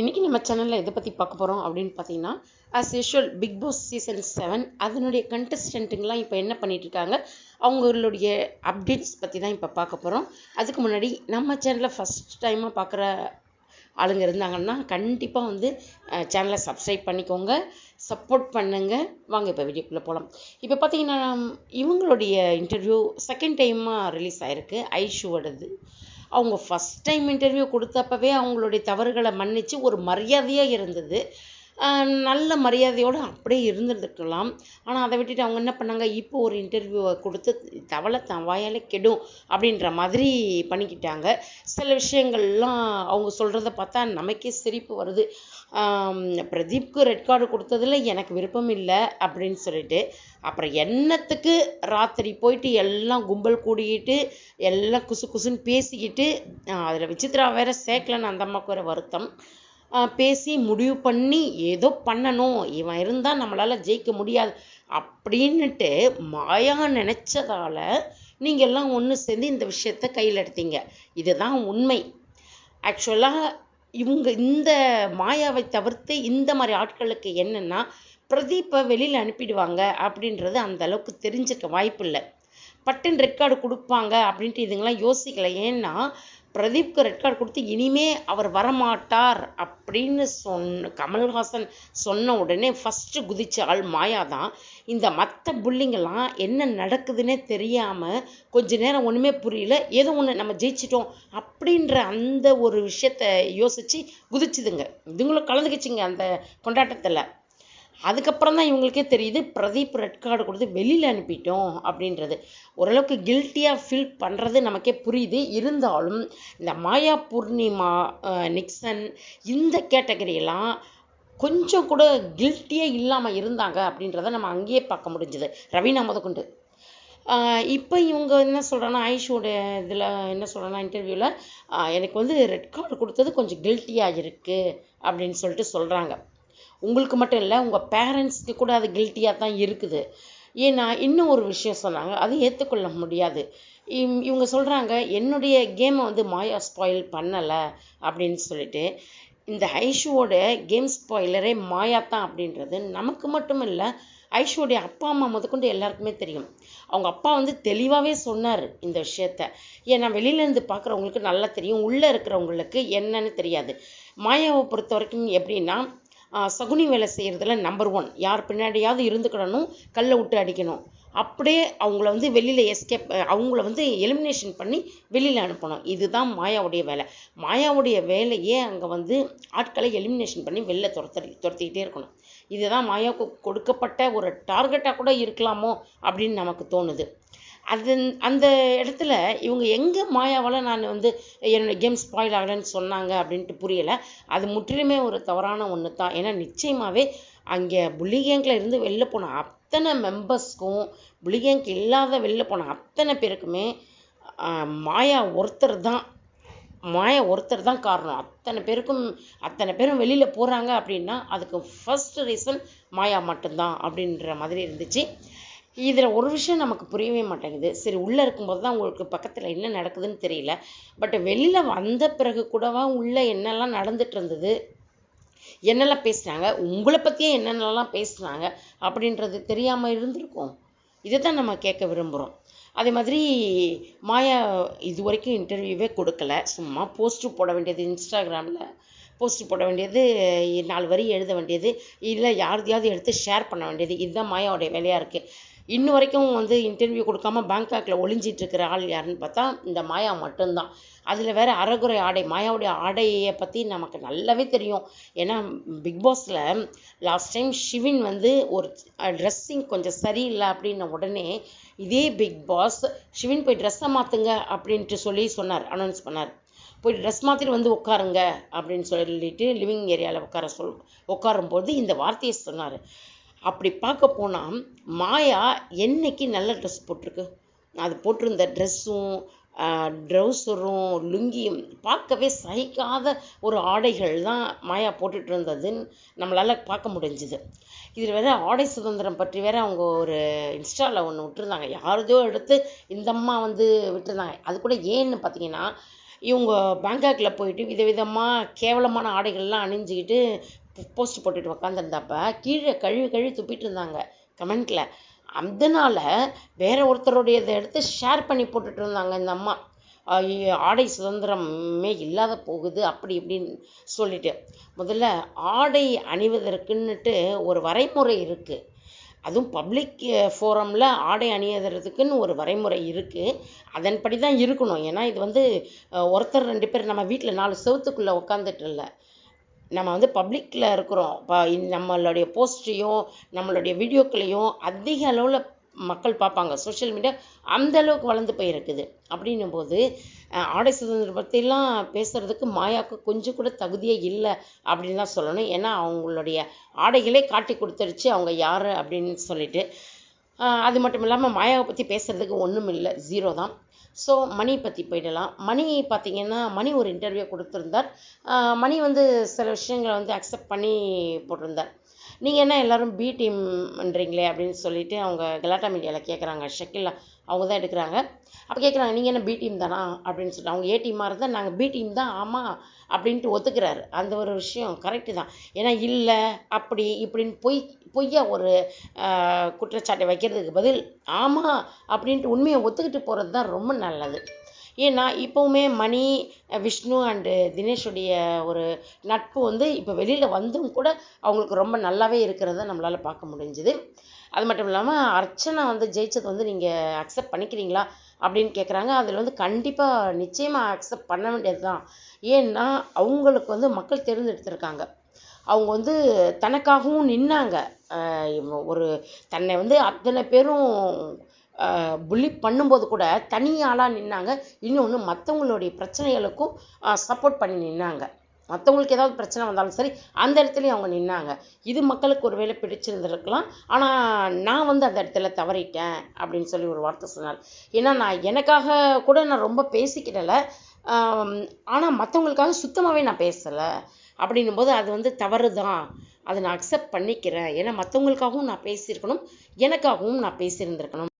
இன்றைக்கி நம்ம சேனலில் எதை பற்றி பார்க்க போகிறோம் அப்படின்னு பார்த்தீங்கன்னா as usual Bigg Boss season seven அதனுடைய கண்டஸ்டன்ட்டுங்களாம் இப்போ என்ன பண்ணிகிட்ருக்காங்க இருக்காங்க? அவங்களுடைய அப்டேட்ஸ் பற்றி தான் இப்போ பார்க்க போகிறோம் அதுக்கு முன்னாடி நம்ம சேனலில் ஃபஸ்ட் டைமாக பார்க்குற ஆளுங்க இருந்தாங்கன்னா கண்டிப்பாக வந்து சேனலை சப்ஸ்கிரைப் பண்ணிக்கோங்க சப்போர்ட் பண்ணுங்க. வாங்க இப்போ வீடியோக்குள்ளே போகலாம் இப்போ பார்த்தீங்கன்னா இவங்களுடைய இன்டர்வியூ செகண்ட் டைமாக ரிலீஸ் ஆகிருக்கு ஐஷுவோடது. அவங்க ஃபஸ்ட் டைம் இன்டர்வியூ கொடுத்தப்பவே அவங்களுடைய தவறுகளை மன்னித்து ஒரு மரியாதையாக இருந்தது. நல்ல மரியாதையோடு அப்படியே இருந்திருக்கலாம் ஆனால் அதை விட்டுட்டு அவங்க என்ன பண்ணாங்க? இப்போ ஒரு இன்டர்வியூவை கொடுத்து தவளை தன் வாயால் கெடும் அப்படின்ற மாதிரி பண்ணிக்கிட்டாங்க. சில விஷயங்கள்லாம் அவங்க சொல்கிறத பார்த்தா நமக்கே சிரிப்பு வருது. பிரதீப்க்கு ரெட் கார்டு கொடுத்ததுல எனக்கு விருப்பம் இல்லை அப்படின்னு சொல்லிட்டு அப்புறம் என்னத்துக்கு ராத்திரி போயிட்டு எல்லாம் கும்பல் கூடிக்கிட்டு எல்லாம் குசு குசுன்னு பேசிக்கிட்டு அதில் விசித்ரா வேற சேர்க்கலன்னு அந்த அம்மாவுக்கு வேறு வருத்தம். பேசி முடிவு பண்ணி ஏதோ பண்ணணும். இவன் இருந்தால் நம்மளால் ஜெயிக்க முடியாது. அப்படின்னுட்டு மாயா நினச்சதால நீங்கள் எல்லாம் ஒன்று சேர்ந்து இந்த விஷயத்த கையில் எடுத்தீங்க. இதுதான் உண்மை. ஆக்சுவலாக இவங்க இந்த மாயாவை தவிர்த்து இந்த மாதிரி ஆட்களுக்கு என்னென்னா பிரதீப்பை வெளியில் அனுப்பிடுவாங்க அப்படின்றது அந்த அளவுக்கு தெரிஞ்சுக்க வாய்ப்பு இல்லை. பட்டன் ரெக்கார்டு கொடுப்பாங்க அப்படின்ட்டு இதுங்களாம் யோசிக்கல. ஏன்னா பிரதீப்க்கு ரெட் கார்டு கொடுத்து இனிமே அவர் வரமாட்டார் அப்படின்னு சொன்ன கமல்ஹாசன் சொன்ன உடனே ஃபஸ்ட்டு குதிச்ச ஆள் மாயா தான். இந்த மற்ற புள்ளிங்கெல்லாம் என்ன நடக்குதுன்னே தெரியாமல் கொஞ்ச நேரம் ஒன்றுமே புரியல ஏதோ ஒன்று நம்ம ஜெயிச்சிட்டோம் அப்படின்ற அந்த ஒரு விஷயத்த யோசித்து குதிச்சுதுங்க. இதுங்களும் கலந்துக்கிச்சிங்க அந்த கொண்டாட்டத்தில். அதுக்கப்புறம் தான் இவங்களுக்கே தெரியுது பிரதீப் ரெட் கார்டு கொடுத்து வெளியில் அனுப்பிட்டோம் அப்படின்றது. ஓரளவுக்கு கில்ட்டியாக ஃபீல் பண்ணுறது நமக்கே புரியுது. இருந்தாலும் இந்த மாயா பூர்ணிமா நிக்சன் இந்த கேட்டகரியெல்லாம் கொஞ்சம் கூட கில்ட்டியே இல்லாமல் இருந்தாங்க அப்படின்றத நம்ம அங்கேயே பார்க்க முடிஞ்சுது. ரவீனா முதற்கொண்டு இப்போ இவங்க என்ன சொல்கிறேன்னா ஐஷோட இதில் என்ன சொல்கிறேன்னா இன்டர்வியூவில் எனக்கு வந்து ரெட் கார்டு கொடுத்தது கொஞ்சம் கில்ட்டியாக இருக்குது அப்படின்னு சொல்லிட்டு சொல்கிறாங்க உங்களுக்கு மட்டும் இல்லை உங்கள் பேரண்ட்ஸ்க்கு கூட அது கில்ட்டியாக தான் இருக்குது. ஏன்னா இன்னும் ஒரு விஷயம் சொன்னாங்க அது ஏற்றுக்கொள்ள முடியாது. இவங்க சொல்கிறாங்க என்னுடைய கேமை வந்து மாயா ஸ்பாயில் பண்ணலை அப்படின்னு சொல்லிட்டு. இந்த ஐஷுவோட கேம் ஸ்பாயிலரே மாயா தான் அப்படின்றது நமக்கு மட்டும் இல்லை ஐஷுவோடைய அப்பா அம்மா முதற்கொண்டு எல்லாருக்குமே தெரியும். அவங்க அப்பா வந்து தெளிவாகவே சொன்னார் இந்த விஷயத்த. ஏன்னா வெளியிலேருந்து பார்க்குறவங்களுக்கு நல்லா தெரியும் உள்ளே இருக்கிறவங்களுக்கு என்னன்னு தெரியாது. மாயாவை பொறுத்த வரைக்கும் எப்படின்னா சகுனி வேலை செய்கிறதுல நம்பர் ஒன் யார் பின்னாடியாவது இருந்துக்கிடணும் கல்லை விட்டு அடிக்கணும். அப்படியே அவங்கள வந்து வெளியில் எஸ்கேப் அவங்கள வந்து எலிமினேஷன் பண்ணி வெளியில் அனுப்பணும். இதுதான் மாயாவுடைய வேலை. மாயாவுடைய வேலையே அங்கே வந்து ஆட்களை எலிமினேஷன் பண்ணி வெளில துரத்தி துரத்திக்கிட்டே இருக்கணும். இதுதான் மாயாவுக்கு கொடுக்கப்பட்ட ஒரு டார்கெட்டாக கூட இருக்கலாமோ அப்படின்னு நமக்கு தோணுது. அதன் அந்த இடத்துல இவங்க எங்கே மாயாவால் நான் வந்து என்னோடய கேம் ஸ்பாயில் ஆகலைன்னு சொன்னாங்க அப்படின்ட்டு புரியலை. அது முற்றிலுமே ஒரு தவறான ஒன்று தான் ஏன்னா நிச்சயமாகவே அங்கே புள்ளி கேங்கில் இருந்து வெளில போன அத்தனை மெம்பர்ஸ்க்கும் புள்ளி கேங்க் இல்லாத வெளில போன அத்தனை பேருக்குமே மாயா ஒருத்தர் தான். மாயா ஒருத்தர் தான் காரணம். அத்தனை பேருக்கும் அத்தனை பேரும் வெளியில் போகிறாங்க அப்படின்னா அதுக்கு ஃபஸ்ட் ரீசன் மாயா மட்டும்தான் அப்படின்ற மாதிரி இருந்துச்சு. இதில் ஒரு விஷயம் நமக்கு புரியவே மாட்டேங்குது. சரி உள்ளே இருக்கும்போது தான் உங்களுக்கு பக்கத்தில் என்ன நடக்குதுன்னு தெரியல. பட் வெளியில் வந்த பிறகு கூடவா உள்ளே என்னெல்லாம் நடந்துட்டு இருந்தது? என்னெல்லாம் பேசுனாங்க உங்களை பற்றியே என்னென்னலாம் பேசுனாங்க அப்படின்றது தெரியாமல் இருந்திருக்கும். இதை தான் நம்ம கேட்க விரும்புகிறோம் அதே மாதிரி மாயா இது வரைக்கும் இன்டர்வியூவே கொடுக்கல. சும்மா போஸ்ட்டு போட வேண்டியது இன்ஸ்டாகிராமில் போஸ்ட் போட வேண்டியது நாலு வரி எழுத வேண்டியது இல்லை யாருதையாவது எடுத்து ஷேர் பண்ண வேண்டியது. இதுதான் மாயாவுடைய வேலையாக இருக்குது இன்ன வரைக்கும் வந்து இன்டர்வியூ கொடுக்காம பேங்காக்கில் ஒளிஞ்சிட்டு இருக்கிற ஆள் யாருன்னு பார்த்தா இந்த மாயா மட்டும்தான். அதில் வேற அறகுறை ஆடை மாயாவுடைய ஆடையை பற்றி நமக்கு நல்லாவே தெரியும். ஏன்னா பிக் பாஸில் லாஸ்ட் டைம் ஷிவின் வந்து ஒரு ட்ரெஸ்ஸிங் கொஞ்சம் சரியில்லை அப்படின்ன உடனே இதே பிக் பாஸ் ஷிவின் போய் ட்ரெஸ்ஸை மாற்றுங்க அப்படின்ட்டு சொல்லி சொன்னார் அனௌன்ஸ் பண்ணார். போய் ட்ரெஸ் மாற்றிட்டு வந்து உட்காருங்க அப்படின்னு சொல்லிட்டு லிவிங் ஏரியாவில் உட்கார சொல் உட்காரும்போது இந்த வார்த்தையை சொன்னார். அப்படி பார்க்க போனால் மாயா என்னைக்கு நல்ல ட்ரெஸ் போட்டிருக்கு? அது போட்டிருந்த ட்ரெஸ்ஸும் ட்ரௌசரும் லுங்கியும் பார்க்கவே சகிக்காத ஒரு ஆடைகள் தான் மாயா போட்டுட்டு இருந்ததுன்னு நம்மளால் பார்க்க முடிஞ்சுது. இதில் வேற ஆடை சுதந்திரம் பற்றி வேற அவங்க ஒரு இன்ஸ்டாவில் ஒன்று விட்டுருந்தாங்க. யாரதோ எடுத்து இந்த அம்மா வந்து விட்டுருந்தாங்க. அது கூட ஏன்னு பார்த்தீங்கன்னா இவங்க பேங்காக்கில் போயிட்டு விதவிதமாக கேவலமான ஆடைகள்லாம் அணிஞ்சிக்கிட்டு போஸ்ட் போட்டுட்டு உக்காந்துருந்தப்ப கீழே கழுவி கழுவி துப்பிட்டு இருந்தாங்க கமெண்ட்டில் அதனால் வேற ஒருத்தருடையதை எடுத்து ஷேர் பண்ணி போட்டுட்டு இருந்தாங்க இந்த அம்மா. ஆடை சுதந்திரமே இல்லாத போகுது அப்படி இப்படின்னு சொல்லிட்டு. முதல்ல ஆடை அணிவதற்குன்னுட்டு ஒரு வரைமுறை இருக்குது அதுவும் பப்ளிக் ஃபோரமில் ஆடை அணியதுறதுக்குன்னு ஒரு வரைமுறை இருக்குது அதன்படி தான் இருக்கணும். ஏன்னா இது வந்து ஒருத்தர் ரெண்டு பேர் நம்ம வீட்டில் நாலு செவத்துக்குள்ளே உட்காந்துட்டு இல்லை. நம்ம வந்து பப்ளிக்கில் இருக்கிறோம். இப்போ நம்மளுடைய போஸ்ட்டையும் நம்மளுடைய வீடியோக்களையும் அதிக அளவில் மக்கள் பார்ப்பாங்க. சோஷியல் மீடியா அந்த அளவுக்கு வளர்ந்து போயிருக்குது. அப்படின்னும் போது ஆடை சுதந்திரம் பற்றிலாம் பேசுகிறதுக்கு மாயாவுக்கு கொஞ்சம் கூட தகுதியே இல்லை அப்படின்னு தான் சொல்லணும். ஏன்னா அவங்களுடைய ஆடைகளே காட்டி கொடுத்துருச்சு. அவங்க யார் அப்படின்னு சொல்லிட்டு அது மட்டும் இல்லாமல் மாயாவை பற்றி பேசுகிறதுக்கு ஒன்றும் இல்லை. ஜீரோ தான். ஸோ மணி பற்றி போயிடலாம். மணி பார்த்தீங்கன்னா மணி ஒரு இன்டர்வியூ கொடுத்துருந்தார். மணி வந்து சில விஷயங்களை வந்து அக்செப்ட் பண்ணி போட்டிருந்தார். நீங்கள் என்ன எல்லாரும் பி டீம்ன்றீங்களே அப்படின்னு சொல்லிட்டு அவங்க கலாட்டா மீடியாவில் கேட்குறாங்க ஷக்கில் அவங்க தான் எடுக்கிறாங்க. அப்போ கேட்குறாங்க நீங்கள் என்ன பி டீம் தானா? அப்படின்னு சொல்லிட்டு. அவங்க ஏ டீமாக இருந்தால் நாங்கள் பி டீம் தான். ஆமாம் அப்படின்ட்டு ஒத்துக்கிறாரு. அந்த ஒரு விஷயம் கரெக்டு தான். ஏன்னா இல்லை அப்படி இப்படின்னு பொய் பொய்யா ஒரு குற்றச்சாட்டை வைக்கிறதுக்கு பதில் ஆமாம் அப்படின்ட்டு உண்மையை ஒத்துக்கிட்டு போகிறது தான் ரொம்ப நல்லது. ஏன்னா இப்போவுமே மணி விஷ்ணு அண்டு தினேஷுடைய ஒரு நட்பு வந்து இப்போ வெளியில் வந்தும் கூட அவங்களுக்கு ரொம்ப நல்லாவே இருக்கிறத நம்மளால் பார்க்க முடிஞ்சுது. அது மட்டும் இல்லாமல் அர்ச்சனா வந்து ஜெயிச்சது வந்து நீங்கள் அக்செப்ட் பண்ணிக்கிறீங்களா? அப்படின்னு கேட்குறாங்க அதில் வந்து கண்டிப்பாக நிச்சயமாக அக்செப்ட் பண்ண வேண்டியது தான் ஏன்னா அவங்களுக்கு வந்து மக்கள் தேர்ந்தெடுத்திருக்காங்க. அவங்க வந்து தனக்காகவும் நின்னாங்க. ஒரு தன்னை வந்து அத்தனை பேரும் புள்ளி பண்ணும்போது கூட தனி ஆளாக நின்னாங்க. இன்னொன்று மற்றவங்களுடைய பிரச்சனைகளுக்கும் சப்போர்ட் பண்ணி நின்னாங்க. மற்றவங்களுக்கு ஏதாவது பிரச்சனை வந்தாலும் சரி அந்த இடத்துலையும் அவங்க நின்னாங்க. இது மக்களுக்கு ஒருவேளை பிடிச்சிருந்துருக்கலாம். ஆனால் நான் வந்து அந்த இடத்துல தவறிட்டேன் அப்படின்னு சொல்லி ஒரு வார்த்தை சொன்னார். ஏன்னா நான் எனக்காக கூட நான் ரொம்ப பேசிக்கிடலை. ஆனால் மற்றவங்களுக்காக சுத்தமாகவே நான் பேசலை. அப்படின்னும் போது அது வந்து தவறு தான் அதை நான் அக்செப்ட் பண்ணிக்கிறேன். ஏன்னா மற்றவங்களுக்காகவும் நான் பேசியிருக்கணும். எனக்காகவும் நான் பேசியிருந்திருக்கணும்.